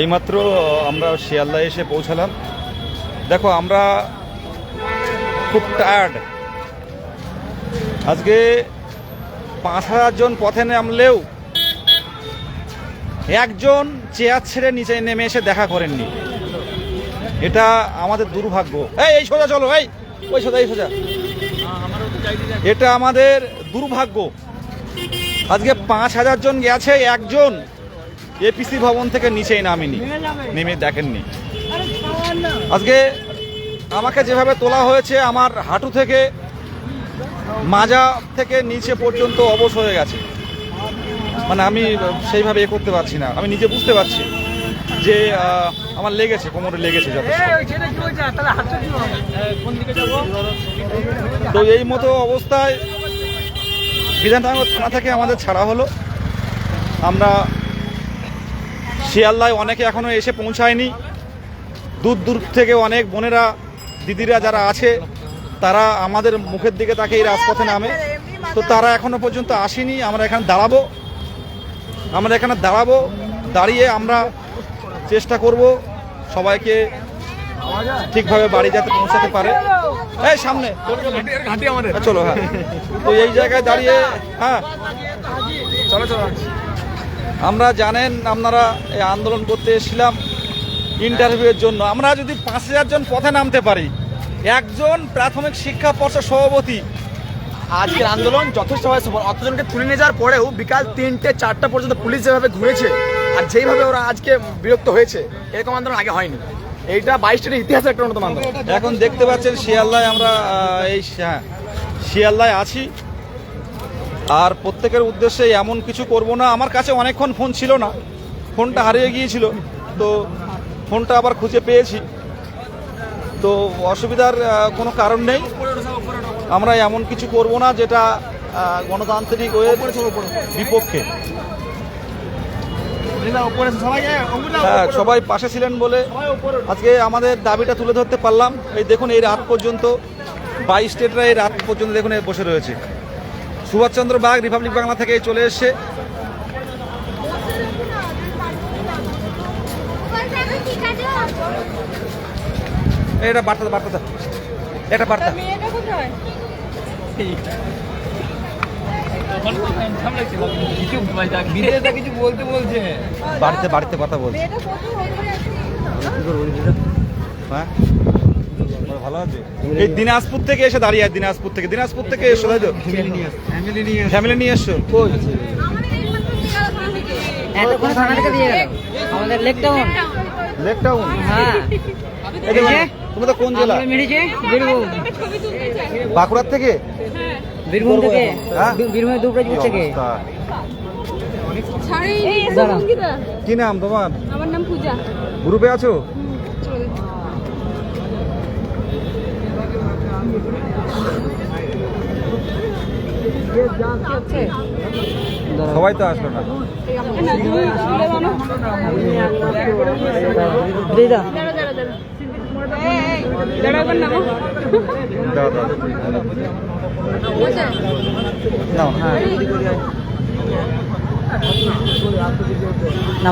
এইমাত্র আমরা শিয়ালদা এসে পৌঁছালাম। দেখো, আমরা খুব টায়ার্ড আজকে পাঁচ হাজার জন পথে নামলেও একজন চেয়ার ছেড়ে নিচে নেমে এসে দেখা করেননি। এটা আমাদের দুর্ভাগ্য। এই এই সোজা চলো, এই, ওই সোজা, এই সোজা। এটা আমাদের দুর্ভাগ্য। আজকে পাঁচ হাজার জন গেছে, একজন এপিসি ভবন থেকে নিচেই নামিনি। নেমে দেখেননি। আজকে আমাকে যেভাবে তোলা হয়েছে আমার হাঁটু থেকে মাজা থেকে নিচে পর্যন্ত অবশ হয়ে গেছে। মানে আমি সেইভাবে এ করতে পারছি না। আমি নিজে বুঝতে পারছি যে আমার লেগেছে কোমরে লেগেছে তো এই মতো অবস্থায় বিধাননগর থানা থেকে আমাদের ছাড়া হলো। আমরা শিয়ালদায় অনেকে এখনও এসে পৌঁছায়নি। দূর দূর থেকে অনেক বোনেরা দিদিরা যারা আছে তারা আমাদের মুখের দিকে তাকে এই রাজপথে নামে। তো তারা এখনও পর্যন্ত আসেনি আমরা এখানে দাঁড়াবো। আমরা এখানে দাঁড়াবো দাঁড়িয়ে আমরা চেষ্টা করব সবাইকে ঠিকভাবে বাড়ি যাতে পৌঁছাতে পারে। এই সামনে। চলো হ্যাঁ। তো এই জায়গায় দাঁড়িয়ে হ্যাঁ। চলো চলো। আমরা জানেন আপনারা এই আন্দোলন করতে এসেছিলাম ইন্টারভিউয়ের জন্য। আমরা যদি পাঁচ হাজার জন পথে নামতে পারি একজন প্রাথমিক শিক্ষা পর্ষদ সভাপতি। আজকের আন্দোলন যথেষ্টভাবে সফল অতজনকে তুলে নিয়ে যাওয়ার পরেও বিকাল তিনটে চারটা পর্যন্ত পুলিশ যেভাবে ঘুরেছে আর যেইভাবে ওরা আজকে বিরক্ত হয়েছে এরকম আন্দোলন আগে হয়নি। এইটা বাইশটার ইতিহাসের একটা অন্যতম আন্দোলন। এখন দেখতে পাচ্ছেন শিয়ালদায় আমরা এই হ্যাঁ শিয়ালদায় আছি। আর প্রত্যেকের উদ্দেশ্যে এমন কিছু করব না। আমার কাছে অনেকক্ষণ ফোন ছিল না। ফোনটা হারিয়ে গিয়েছিল। তো ফোনটা আবার খুঁজে পেয়েছি। তো অসুবিধার কোনো কারণ নেই। আমরা এমন কিছু করব না যেটা গণতান্ত্রিক ওয়ে বিপক্ষে। হ্যাঁ সবাই পাশে ছিলেন বলে আজকে আমাদের দাবিটা তুলে ধরতে পারলাম। এই দেখুন, এই রাত পর্যন্ত, বাইশ স্টেটরা এই রাত পর্যন্ত দেখুন বসে রয়েছে। সুভাষচন্দ্র বাগ রিপাবলিক বাংলা থেকে চলে এসছে। এটা বার্তা বার্তা। এটা বার্তা। বাড়িতে বাড়িতে কথা বলছে। হয়ে আছে হ্যাঁ বলো, ভালো আছে এই দিনাজপুর থেকে এসে দাঁড়িয়ে আছে দিনাজপুর থেকে। দিনাজপুর থেকে এসো তাই তো? ফ্যামিলি নিয়ে এসছো আমাদের লেক টাউন লেক টাউন হ্যাঁ। তুমি তো কোন জেলা? বাঁকুড়ার থেকে? বীরভূম থেকে। হ্যাঁ? বীরভূমের দুবরাজপুর থেকে। কি নাম তোমার? আমার নাম পূজা। গ্রুপে আছো চলো দেখি। সবাই তো আসলো না না, তুমি স্কুলে বানো। দিদা দাঁড়া, দাঁড়া, দাঁড়া। এই, এই, দাঁড়া, একবার নামো। দাও হ্যাঁ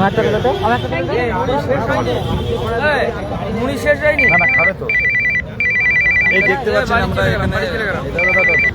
একটা বলো তো আমার একটা বলো তো। মুড়ি শেষ হয়নি। না না খাবে তো। দেখতে পাচ্ছেন আমরা এখানে দাও, দাও, দাও, দাও।